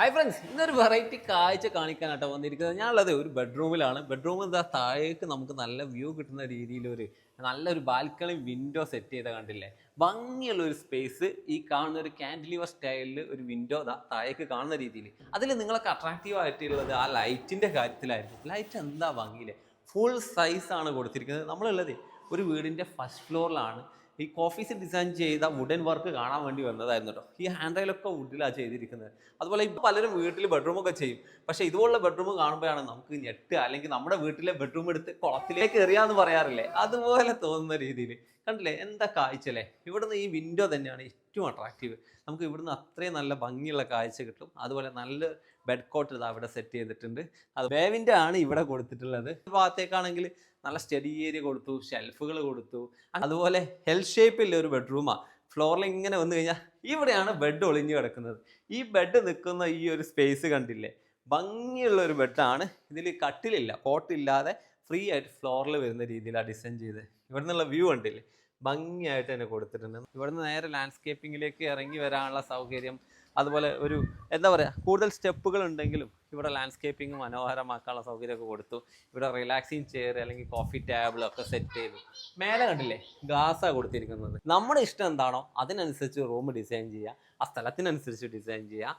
Hi friends ഇന്നൊരു variety കാഴ്ച കാണിക്കാനാട്ടോ വന്നിരിക്കുന്നത്. ഞാനുള്ളത് ഒരു ബെഡ്റൂമിലാണ് ബെഡ്റൂമിൽ ഇതാ താഴേക്ക് നമുക്ക് നല്ല വ്യൂ കിട്ടുന്ന രീതിയിലൊരു നല്ലൊരു ബാൽക്കണി വിൻഡോ സെറ്റ് ചെയ്ത കണ്ടില്ലേ? ഭംഗിയുള്ള ഒരു സ്പേസ് ഈ കാണുന്ന ഒരു കാൻഡിലിവർ സ്റ്റൈലിൽ ഒരു വിൻഡോ ഇതാ താഴേക്ക് കാണുന്ന രീതിയിൽ. അതിൽ നിങ്ങൾക്ക് അട്രാക്റ്റീവ് ആയിട്ടുള്ളത് ആ ലൈറ്റിന്റെ കാര്യത്തിലായിരുന്നു ലൈറ്റ് എന്താ ഭംഗിയില്ലേ ഫുൾ സൈസാണ് കൊടുത്തിരിക്കുന്നത്. നമ്മളുള്ളത് ഒരു വീടിന്റെ ഫസ്റ്റ് ഫ്ലോറിലാണ് ഈ കോഫീസിൽ ഡിസൈൻ ചെയ്ത വുഡൻ വർക്ക് കാണാൻ വേണ്ടി വന്നതായിരുന്നു കേട്ടോ ഈ ഹാൻഡ് റൈലൊക്കെ വുഡിലാണ് ചെയ്തിരിക്കുന്നത്. അതുപോലെ ഇപ്പോൾ പലരും വീട്ടിൽ ബെഡ്റൂമൊക്കെ ചെയ്യും. പക്ഷേ ഇതുപോലുള്ള ബെഡ്റൂം കാണുമ്പോഴാണ് നമുക്ക് ഞെട്ടുക അല്ലെങ്കിൽ നമ്മുടെ വീട്ടിലെ ബെഡ്റൂം എടുത്ത് കുളത്തിലേക്ക് എറിയാന്ന് പറയാറില്ലേ? അതുപോലെ തോന്നുന്ന രീതിയിൽ കണ്ടില്ലേ? എന്താ കാഴ്ച അല്ലേ ഇവിടുന്ന് ഈ വിൻഡോ തന്നെയാണ് ഏറ്റവും അട്രാക്റ്റീവ് നമുക്ക് ഇവിടുന്ന് അത്രയും നല്ല ഭംഗിയുള്ള കാഴ്ച കിട്ടും. അതുപോലെ നല്ല ബെഡ് കോട്ട് ഇത് അവിടെ സെറ്റ് ചെയ്തിട്ടുണ്ട്. അത് വേവിന്റെ ആണ് ഇവിടെ കൊടുത്തിട്ടുള്ളത്. ഭാഗത്തേക്കാണെങ്കിൽ നല്ല സ്റ്റഡി ഏരിയ കൊടുത്തു ഷെൽഫുകൾ കൊടുത്തു. അതുപോലെ ഹെൽ ഷേപ്പിലെ ഒരു ബെഡ്റൂമാണ് ഫ്ലോറിൽ ഇങ്ങനെ വന്നു കഴിഞ്ഞാൽ ഇവിടെയാണ് ബെഡ് ഒളിഞ്ഞു കിടക്കുന്നത്. ഈ ബെഡ് നിൽക്കുന്ന ഈ ഒരു സ്പേസ് കണ്ടില്ലേ? ഭംഗിയുള്ള ഒരു ബെഡാണ് ഇതിൽ കട്ടിലില്ല കോട്ടില്ലാതെ ഫ്രീ ആയിട്ട് ഫ്ലോറിൽ വരുന്ന രീതിയിലാണ് ഡിസൈൻ ചെയ്ത്. ഇവിടെ നിന്നുള്ള വ്യൂ ഉണ്ടല്ലേ ഭംഗിയായിട്ട് തന്നെ കൊടുത്തിട്ടുണ്ട്. ഇവിടുന്ന് നേരെ ലാൻഡ്സ്കേപ്പിങ്ങിലേക്ക് ഇറങ്ങി വരാനുള്ള സൗകര്യം. അതുപോലെ ഒരു എന്താ പറയുക കൂടുതൽ സ്റ്റെപ്പുകൾ ഉണ്ടെങ്കിലും ഇവിടെ ലാൻഡ്സ്കേപ്പിംഗ് മനോഹരമാക്കാനുള്ള സൗകര്യമൊക്കെ കൊടുത്തു. ഇവിടെ റിലാക്സിങ് ചെയർ അല്ലെങ്കിൽ കോഫി ടേബിളൊക്കെ സെറ്റ് ചെയ്തു. മേലെ കണ്ടില്ലേ ഗ്ലാസ്സാണ് കൊടുത്തിരിക്കുന്നത്. നമ്മുടെ ഇഷ്ടം എന്താണോ അതിനനുസരിച്ച് റൂം ഡിസൈൻ ചെയ്യുക. ആ സ്ഥലത്തിനനുസരിച്ച് ഡിസൈൻ ചെയ്യുക.